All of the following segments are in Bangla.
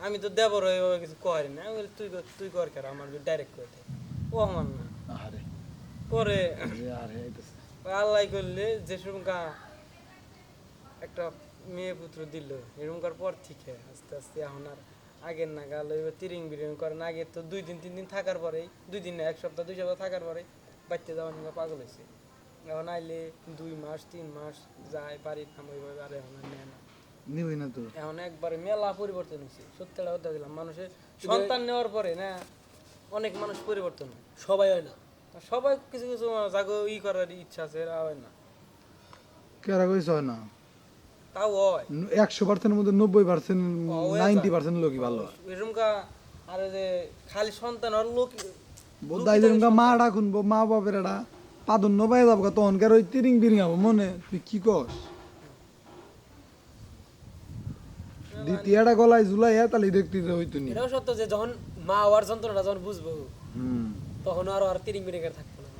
আমি তো দেবর ওইভাবে কিছু করি না। আমি তুই তুই কর কেন? আমার ডাইরেক্ট করে দে ও আমার না। পরে আল্লাহ করলে যে সুরমকা একটা মেয়ে পুত্র দিল এরকমকার পর থেকে আস্তে আস্তে এখন আর আগের নাগাল ওই তিরিং বিরিং করেন আগে তো দুই দিন তিন দিন থাকার পরেই দুই দিন না এক সপ্তাহ দুই সপ্তাহ থাকার পরে বাচ্চা যাওয়ার নিয়ে পাগল হয়েছে এখন আইলে দুই মাস তিন মাস যায় বাড়ির নাম ওইভাবে আর এখন নেয় না। নিবি না তো। এখন একবারে মেলা পরিবর্তন হয়েছে। সত্যিটা কথা দিলাম মানুষের সন্তান নেওয়ার পরে না অনেক মানুষ পরিবর্তন হয়। সবাই হয় না। সবাই কিছু কিছু জাগো ই করার ইচ্ছা আছে এরা হয় না। কেরা কইছ হয় না? তাও হয়। একশো পার্সেন্টের মধ্যে নব্বই পার্সেন্ট নাইনটি পার্সেন্ট লোকই ভালো। এরকমকা আর যে খালি সন্তান আর লোক বোধাই যেরকম মা বাপের এটা পাদন্য পাই যাব তখনকার ওই তিরিং বিরিং হব মনে? তুই কি কস? দ্বিতীয়টা গলায় ঝুলাই তাহলে দেখতে হইতো নি। এটাও সত্য যে যখন মা হওয়ার যন্ত্রণা যখন বুঝব হুম। তখন আরও আর তিরিং বিরিং থাকব না।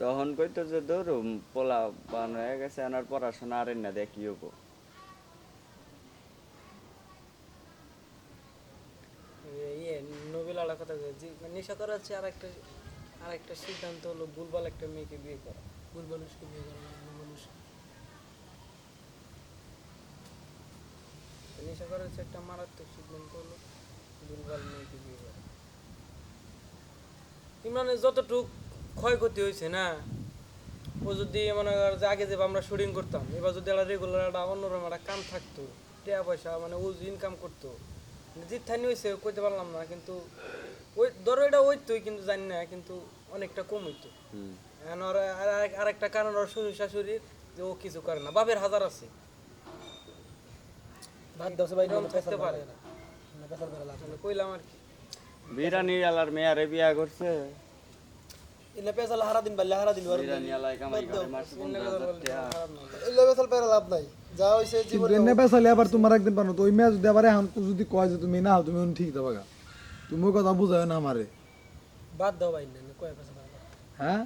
তখন কইতো যে দৌড় পোলা বান হয়ে গেছে আনার পড়াশোনা আর না দেখি হব? ইয়ে নবিলার কথা যে নেশা করা হচ্ছে আর একটা আর একটা সিদ্ধান্ত হলো ভুলভাল একটা মেয়েকে বিয়ে করা। ভুল মানুষকে বিয়ে করা মানুষ নেশা করা হচ্ছে একটা মারাত্মক সিদ্ধান্ত হলো। ভুলভাল মেয়েকে বিয়ে করা। ইমরানের যতটুক ক্ষয়ক্ষতি হয়েছে না ও যদি মনে কর যে আগে যে আমরা শুটিং করতাম এবার যদি একটা রেগুলার একটা অন্যরকম একটা কাম থাকতো টাকা পয়সা মানে ও ইনকাম করতো জিতথানি হয়েছে কইতে পারলাম না কিন্তু ওই ধরো এটা ওইতোই কিন্তু জানি না কিন্তু অনেকটা কম হইতো। আর আরেকটা কারণ ওর শ্বশুর শাশুড়ির যে ও কিছু করে না। বাপের হাজার আছে বাদ দাও সবাই এরকম থাকতে পারে পেশাল করে লাভ মানে কইলাম আর কি বিরানি আলার মেয়ারে বিয়া করছে। এলে পেশাল হারা দিন পারলে হারা দিন বিরানি কামাই করে মাস টাকা। লাভ নাই। যা হইছে আবার তোমার একদিন পারো তো ওই মেয়ে যদি আবার এখন যদি কয় যে তুমি না তুমি ঠিক দেবা গা। তুমি কথা বুঝায় না আমারে। বাদ দাও ভাই না কয় পেশাল হ্যাঁ?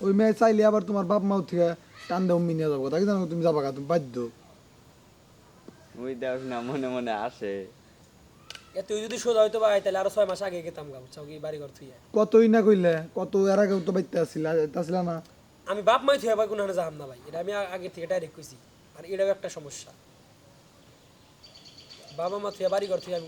ওই মেয়ে চাইলে আবার তোমার বাপ মাও থেকে টান দেও মিনিয়ে যাব তাকে জানো তুমি যাবা তুমি বাধ্য। ওই দেখ না মনে মনে আসে। এ তুই যদি সোজা হইতো ভাই তাহলে আরও ছয় মাস আগে গেতাম গা বুঝছাও কি? বাড়ি ঘর থুইয়া। কতই না কইলে কত এর আগেও তো বাইতে আসছিল আসছিল না। আমি বাপ মাই থুয়া ভাই কোনো যাম না ভাই এটা আমি আগে থেকে ডাইরেক্ট কইছি। আর এটাও একটা সমস্যা। বাবা মা থুয়া বাড়ি ঘর থুয়া আমি